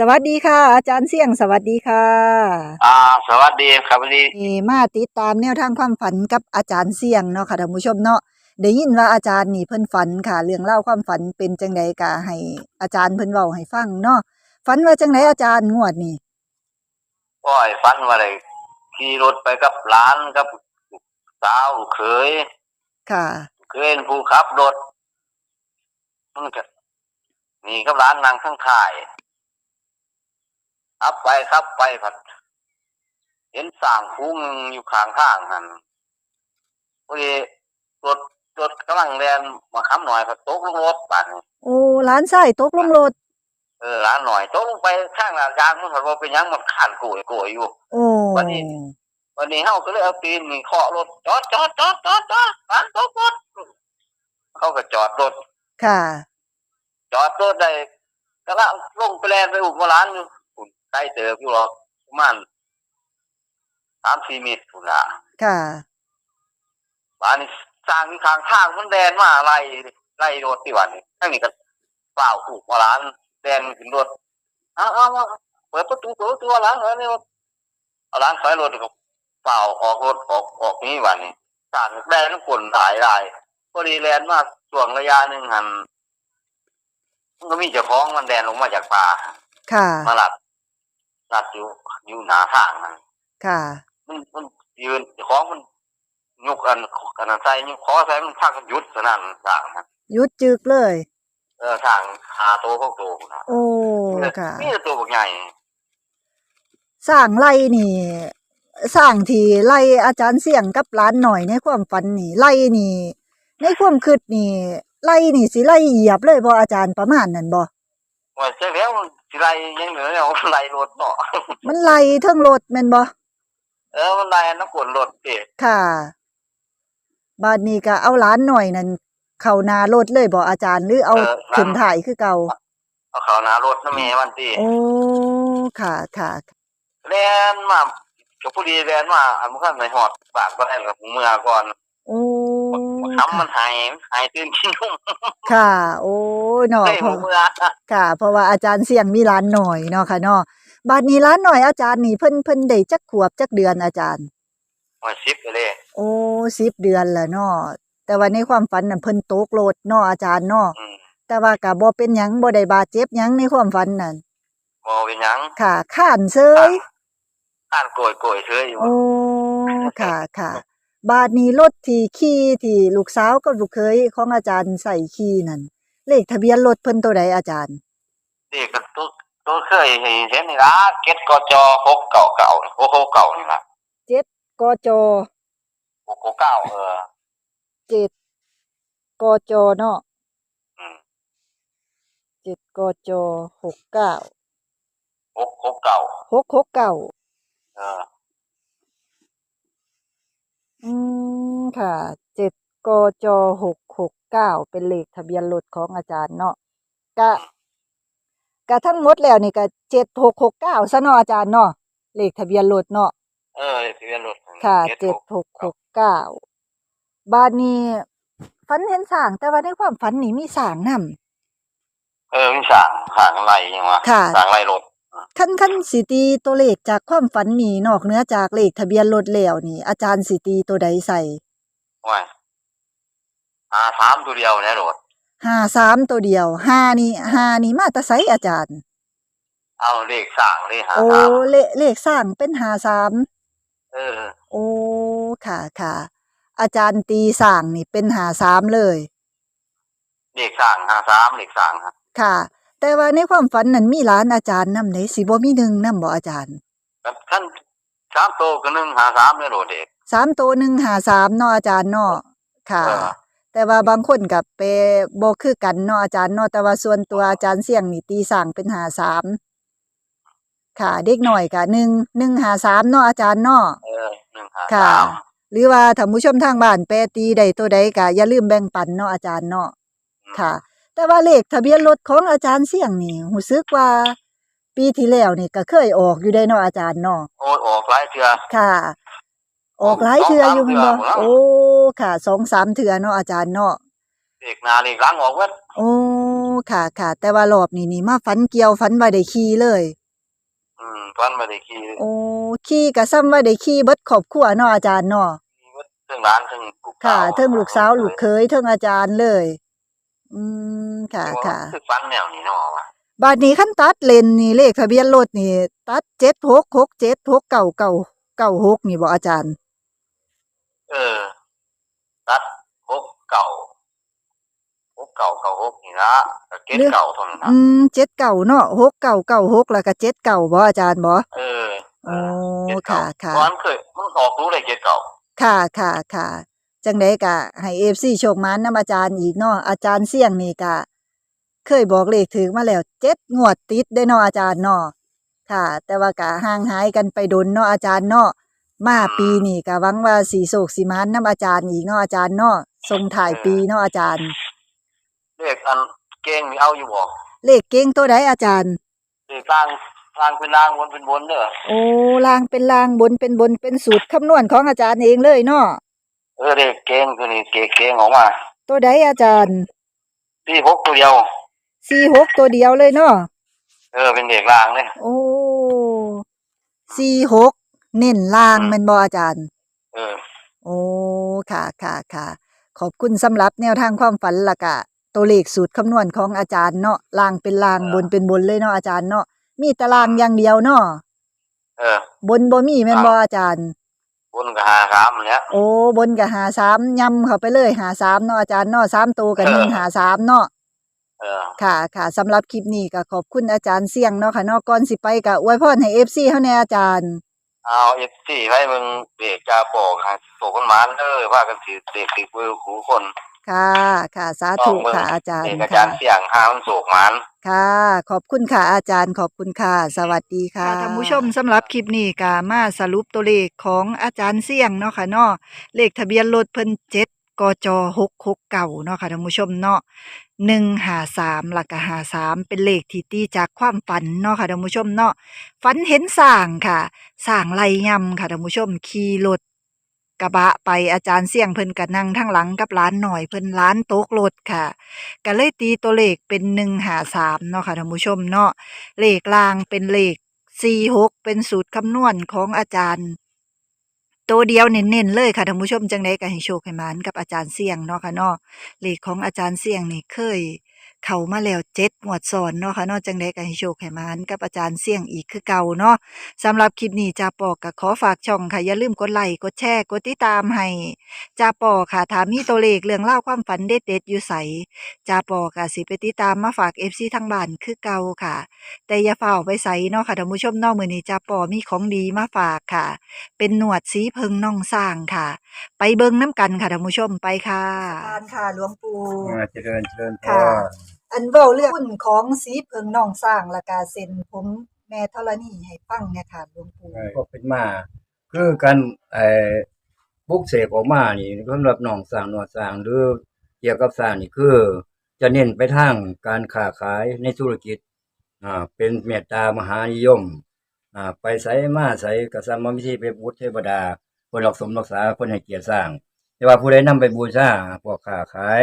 สวัสดีค่ะ อาจารย์เสี่ยงสวัสดีค่ะอ่า สวัสดีครับวันนี้นี่มาติดตามแนวทางความฝันกับอาจารย์เสี่ยงเนาะค่ะท่านผู้ชมเนาะได้ยินว่าอาจารย์นี่เพิ่นฝันค่ะ เรื่องเล่าวความฝันเป็นจังไดกะให้อาจารย์เพิ่นเว้าให้ฟังเนาะฝันว่าจังไดอาจารย์งวดนี่ก็ไอ้ฟันว่าอะไรขี่รถไปกับหลานกับสาวเคยค่ะ เคยเป็นผู้ขับรถมันก็นี่กับหลานนางข้างถ่าย ขับไปขับไปผัด เห็นสร้างคุ้งอยู่ข้างทางนั่นพอดีรถรถกำลังแลนมาค้ำหน่อยผัดตกลงรถปั่นโอ้หลานชายตกลงรถเออหลานหน่อยตกลงไปข้างหลังยางมันผัดว่าเป็นหยังมันขานโกยโกยอยู่โอ้วันนี้วันนี้เฮาก็เลยเอาตีนนี่เคาะรถจอดจอดจอดจอดจอดร้านจอดรถเขาก็จอดรถค่ะ จอดรถได้ก็ละลงไปแลนไปอุกมาร้านอยู่ฝุ่น ใกล้เจอพี่หรอกประมาณสามสี่เมตรฝุ่นละค่ะบ้านนี้สร้างที่ข้างทางมันแดนมาไล่ไล่รถที่วันนี้ทั้งนี้ก็เปล่าถูกมาร้านแดนขึ้นรถเอาเอาเอาเปิดประตูเปิดประตูร้านเหรอเนี่ยเอาร้านไฟรถก็เปล่าออกรถออกออกนี้วันนี้สร้างแดนทุกคนถ่ายได้พอดีแลนมาช่วงระยะหนึ่งหันมันก็มีเจ้าของมันแดนลงมาจากป่าค่ะ มาหลับ หลับอยู่อยู่หนาทางนั่นค่ะ มันมันยืนเจ้าของมันยุกอันกันนั้นใส่ยุกคอใส่มันพักกันหยุดสนั่นทางนะหยุดจึกเลย เออทางหาโตวพวกโตวนะโอ้ค่ะมีแต่ตัวบักใหญ่สร้างไล่นี่สร้างที่ไล่อาจารย์เสี่ยงกับร้านหน่อยในความฝันนี่ไล่นี่ ในความคิดนี่ไล่นี่สิไล่เหยียบเลยบ่อาจารย์ประมาณนั้นบ่ว่าเจ้าแล้วมัน สิไรยังเหลือเนี่ยมันไรรถเนาะมันไล่เทิงรถแม่นบ่เออมันไรน้ำกวนรถเด็กค่ะบาดนี้ก็เอาร้านหน่อยนั่นเข้าหน้ารถเลยบ่อาจารย์ หรือเอาขึ้นถ่ายคือเก่า เอาเขาหนารถน้ำเมวันที่โอ้ค่ะค่ะแลนมาก็พอดีแลนมาอันมันก็ในหอดบากก็ได้กับเมื่อก่อน โอ้ทำมันหายหายตื่นกินนุ่มค่ะ โอ้เนาะได้เพหราะเมื่อค่ะ เพราะว่าอาจารย์เสี่ยงมีร้านหน่อยเนาะค่ะเนาะบาดนี้ร้านหน่อยอาจารย์นี่เพิ่นเพิ่นได้จักขวบจักเดือนอาจารย์มาชิปไปเลย โอ้สิบเดือนแล้วเนาะแต่ว่าในความฝันน่ะเพิ่นตกรถเนาะอาจารย์เนาะอืมแต่ว่าก็บ่เป็นหยังบ่ได้บาดเจ็บหยังในความฝันนั่นบอเป็นหยังค่ะข้านเซยอ่านโกยโกยเฉยอยู่โอ้ค่ะค่ะ บาดนี้รถที่ขี่ที่ลูกสาวกับลูกเขยของอาจารย์ใส่ขี่นั่นเลขทะเบียนรถเพิ่นตัวใดอาจารย์ เด็กก็ตัวตัวเคยเห็นเห็นนี่ละเก็ตกจหกเก่าเก่าโอ้โหเก่านี่ละกจหกเก่าเออเจ็ดกจเนาะอืมเจ็ดกจหกเก้าหกหกเก่าหกหกเก้าเออ อืมค่ะ เจ็ดกจหกหกเก้าเป็นเลขทะเบียนรถของอาจารย์เนาะกะกะทั้งหมดแล้วนี่ก็เจ็ดหกหกเก้าซะเนาะอาจารย์เนาะเลขทะเบียนรถเนาะเออทะเบียนรถค่ะเจ็ดหกหกเก้าบาดนี้ฝันเห็นสร้างแต่ว่าในความฝันนี่มีสร้างนำเออมีสางสางไรยังวะค่ะสางไรรถ คันคันสิตีตัวเลขจากความฝันนี่นอกเหนือจากเลขทะเบียนรถแล้วนี่ อาจารย์สิตีตัวใดใส่ว่าหาสามตัวเดียวเนี่ยรถห้าสามตัวเดียวห้านี่ห้านี่มาแตะไซอาจารย์ เอาเลขสางเลขหาโอ้สามเลเลขสร้างเป็นห้าสามเออ โอ้ค่ะค่ะ อาจารย์ตีสร้างนี่เป็นห้าสามเลย เลขสางหาสามเลขสางฮะค่ะ แต่ว่าในความฝันนั้นมีร้านอาจารย์นำไหนสิบ่มีหนึ่งนำบ่อาจารย์แล้วท่านสามโตวก็หนึ่งหาสามเนี่ยรถเด็กสามตัวหนึ่งหาสามเนาะอาจารย์เนาะค่ะเออแต่ว่าบางคนกับไปบ่คือกันเนาะอาจารย์เนาะแต่ว่าส่วนตัวอาจารย์เสี่ยงนี่ตีสร้างเป็นหาสามค่ะ เด็กหน่อยกะหนึ่งหนึ่งหาสามเนาะอาจารย์เนาะเออหนึ่งหาค่ะสามหรือว่าท่านผู้ชมทางบ้านแปรตีใดตัวใดก็อย่าลืมแบ่งปันเนาะอาจารย์เนาะค่ะ แต่ว่าเลขทะเบียนรถของอาจารย์เสี่ยงนี่รู้สึกว่าปีที่แล้วนี่ก็เคยออกอยู่ได้เนาะอาจารย์เนาะโอ้ยออกหลายเทื่อค่ะ ออกหลายเทื่ออยู่แม่นบ่สองสามเทื่อโอ้ค่ะสองสามเทื่อเนาะอาจารย์เนาะเลขหน้าเลขหลังออกเบิดโอ้ค่ะค่ะ แต่ว่ารอบนี้นี่มาฝันเกี่ยวฝันว่าได้ขี่เลยอืมฟันบ่ได้ขี่โอ้ขี่ก็ซ้ำว่าได้ขี่เบิดครอบครัวเนาะอาจารย์เนาะขี่เบิดเทั้งร้านเทั้งลูกสาวค่ะเทิงลูกสาวลูกเคยเทิงอาจารย์เลย อืมค่ะ ค่ะ คือฟันแนวนี้เนาะวะบาดนี้ขั้นตัดเลนนี่เลขทะเบียนรถนี่ ตัดเจ็ดหกหกเจ็ดหกเก่าเก่าเก่าหกนี่บอกอาจารย์ เออ ตัดหกเก่าหกเก่าเก่าหกนี่ละก็เก็ดเก่าเท่านั้นนะอืมเจ็ดเก่าเนาะหกเก่าเก่าหกแล้วก็เจ็ดเก่าบ่อาจารย์บ่เออโอ้เก็ดเก่าค่ะค่ะเพราะมันเคยมันออกรู้เลยเก็ดเก่าค่ะค่ะค่ะ จังไดกะให้เอฟซีโชคมันนํอาจารย์อีกเนาะอาจารย์เสี่ยงนี่กะ เคยบอกเลขถึงมาแล้วเจ็ดงวดติดได้เนาะอาจารย์เนาะค่ะ แต่ว่ากะห่างหายกันไปโดนเนาะอาจารย์เนาะมาปีนี้กะหวังว่าสีโศกสีมันนํอาจารย์อีกเนาะอาจารย์เนาะส่งถ่ายปีเนาะอาจารย์ เลขอันเก่งมีเอาอยู่บ่เลขเก่งตัวใดอาจารย์เลขล่างล่างเป็นล่างบนเป็นบนเด้อโอ้ลางเป็นลางบนเป็นบนเป็นสูตรคำนวณของอาจารย์เองเลยเนาะ เออเลขเก่งตัวนี้เก่งเก่งออกมาตัวใดอาจารย์ที่หกตัวเดียวสี่หกตัวเดียวเลยเนาะเออเป็นเลขล่างเลยโอ้สี่หกเน้นล่างอืมแม่นบ่อาจารย์ เออ โอ้ค่ะค่ะค่ะขอบคุณสำหรับแนวทางความฝันละกะ ตัวเลขสูตรคำนวณของอาจารย์เนาะล่างเป็นล่างบนเป็นบนเลยเนาะอาจารย์เนาะมีแตารางอย่างเดียวเนาะเออบนบ่มีแม่นบ่อาจารย์ บนก็หาสามเนี่ยโอ้บนกับหาสามย่ำเข้าไปเลยหาสามเนาะอาจารย์เนาะสามตัวกับเออหนึ่งหาสามเนาะเออค่ะค่ะสำหรับคลิปนี้ก็ขอบคุณอาจารย์เสี่ยงเนาะค่ะเนาะก่อนสิไปก็อวยพรให้ FC เฮาแน่อาจารย์เอาเอฟซีให้มึงเด็กจาปอกหาโตคนหมานเด้อว่ากันสิเด็กติดมือหูคน ค่ะ ค่ะสาธุค่ะอาจารเด็ย์กอาจาค่ะ รย์เสียงหามันโศกหมานค่ะ ขอบคุณค่ะอาจารย์ขอบคุณค่ะ สวัสดีค่ะท่านผู้ชมสำหรับคลิปนี้ก็มาสรุปตัวเลขของอาจารย์เสี่ยงเนาะค่ะเนาะเลขทะเบียนรถเพิ่นเจ็ดกจหกหกเก่าเนาะค่ะท่านผู้ชมเนาะหนึ่งหาสามหลักหาสามเป็นเลขที่ตีจากความฝันเนาะค่ะท่านผู้ชมเนาะฝันเห็นสร้างค่ะสร้างไล่ยำค่ะท่านผู้ชมขี่รถ กระบะไปอาจารย์เสี่ยงเพิ่นก็นั่งทั้งหลังกับร้านหน่อยเพิ่นร้านโต๊ะรถค่ะก็เลยตีตัวเลขเป็นหนึ่งหาสามเนาะค่ะท่านผู้ชมเนาะเลขล่างเป็นเลขสี่หกเป็นสูตรคำนวณของอาจารย์ตัวเดียวเน้นๆเลยค่ะท่านผู้ชมจังไดก็ให้โชคให้มานกับอาจารย์เสี่ยงเนาะค่ะเนาะเลขของอาจารย์เสี่ยงนี่เคย เข้ามาแล้วเจ็ดงวดซ้อนเนาะค่ะเนาะจังไดก็ให้โชคให้หมานกับอาจารย์เสี่ยงอีกคือเก่าเนาะสำหรับคลิปนี้จาปอกก็ขอฝากช่องค่ะอย่าลืมกดไลค์กดแชร์กดติดตามให้จาปอค่ะถ้ามีตัวเลขเรื่องเล่าวความฝันเด็ดๆอยู่ไสจาปอก็สิไปติดตามมาฝาก FC ทางบ้านคือเก่าค่ะ แต่อย่าเฝ้าไปใส่เนาะค่ะท่านผู้ชมเนอกมื้อนี้จาปอมีของดีมาฝากค่ะ เป็นหนวดสีเพิงน่องสร้างค่ะ ไปเบิ่งน้ำกันค่ะท่านผู้ชมไปค่ะการค่ะหลวงปู่ อ่าเจริญเจริญพค่ะร อันเว้าเรื่องหุ้นของสีเพิงน่องสร้างและกาเซ็นผมแม่ธรณีให้ฟังเนี่ยค่ะหลวงปู่ก็เป็นมา คือการไอ้บุกเสกออกมานี่สำหรับหนองสร้างหนวดสร้างหรือเกี่ยวกับสร้างนี่คือ จะเน้นไปทางการค้าขายในธุรกิจอ่าเป็นเมตตามหานิยมอ่าไปใส่มาใส่กระสัมมิธีไปบูชเทวดาคนรักสมรักษาคนให้เกียรติสร้าง แต่ว่าผู้ใดนำไปบูชาพวกค้าขาย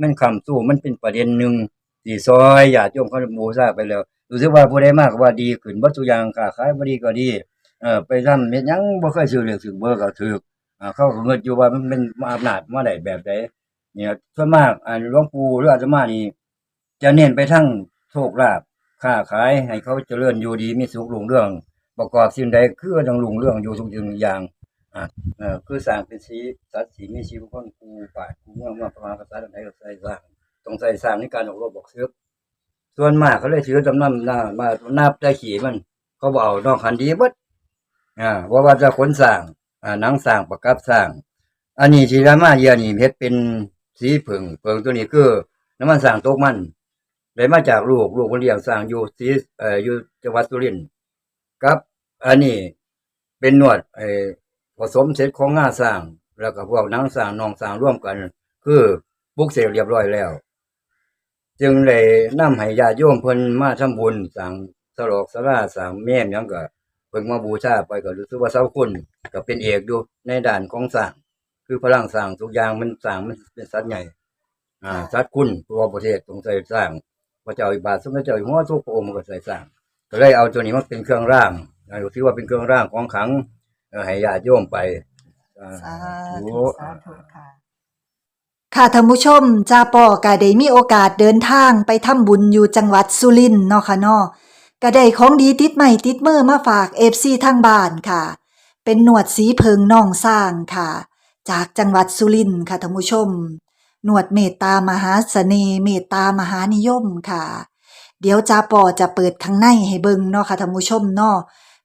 มันคำสู้มันเป็นประเด็นหนึ่งที่ซอยญาติโยมเขาบูชาไปแล้วรู้สึกว่าผู้ใดมากว่าดีขึ้นบ่ทุอย่างค้าขายบ่ดีก็ดีเออไปทำเฮ็ดยังบ่เคยซื้อเลือกซื้อเบอร์ก็ถูกอ่าเขาเงินอยู่ว่ามันเป็นอำนาจมาได้แบบใดเนี่ยส่วนมากอ่าหลวงปู่หรืออาตมานี่จะเน้นไปทั้งโชคลาภค้าขายให้เขาเจริญอยู่ดีมีสุขรุ่งเรื่อง ประกอบสิ่งใดคือต้องรุ่งเรื่องอยู่ทุกสิ่งอย่าง เออคือสร้างเป็นสีสัตว์สีมีชีวิตคนกูป่ากูเมือมาประมาณภาษาใดก็ใส่สร้างต้องใส่สร้างในการออกรบบอกเสือส่วนมากเขาเลยถือจำนำหน้ามานับได้ขี่มัน เขาบเอกนอกคันดีบดอ่าว่าว่าจะขนสร้างอ่านังสร้างประกับสร้าง อันนี้ที่รามาเยียนี่เฮ็ดเป็นสีผึ่งเผึ่งตัวนี้คือน้ำมันสร้างตกมันได้มาจากลูกลูกคนเลี้ยงสร้างอยู่ศรีเอ่ออยู่จังหวัดสุรินทร์ครับ อันนี้เป็นนวดไอ ผสมเสร็จของง่าสร้าง แล้วก็พวกนังสร้างนองสร้างร่วมกัน คือบุกเสกเรียบร้อยแล้ว จึงเลยนำให้ญาติโยมเพิ่นมาทำบุญสั่งสลอกสลาสั่งแม่นยังก็เพิ่นมาบูชาไปก็รู้สึกว่าเสาคุณก็เป็นเอกอยู่ในด้านของสร้าง คือพลังสร้างทุกอย่างมันสร้างมันเป็นสัตว์ใหญ่ อ่าสัตว์คุณตัวประเทศต้องใส่สร้างพระเจ้าอิบาสมเด็จเจ้าอยู่หัวทุกพระองค์ก็ใส่สร้างก็เลยเอาตัวนี้มาเป็นเครื่องร่างอ่าถือว่าเป็นเครื่องร่างของขัง ให้ญาติโยมไปอ่าสาธุธุสาธุค่ะค่ะท่านผู้ชมจ้าปอก็ได้มีโอกาสเดินทางไปทำบุญอยู่จังหวัดสุรินทร์เนาะค่ะเนาะก็ได้ของดีติดใหม่ติดมือมาฝาก FC ทางบ้านค่ะ เป็นหนวดสีเพิงน่องสร้างค่ะ จากจังหวัดสุรินทร์ค่ะท่านผู้ชม หนวดเมตตามหาเสน่ห์เมตตามหานิยมค่ะ เดี๋ยวจ้าปอจะเปิดข้างในให้เบิ่งเนาะค่ะท่านผู้ชมเนาะ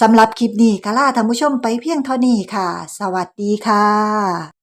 สำหรับคลิปนี้ก็ลาท่านผู้ชมไปเพียงเท่านี้ค่ะ สวัสดีค่ะ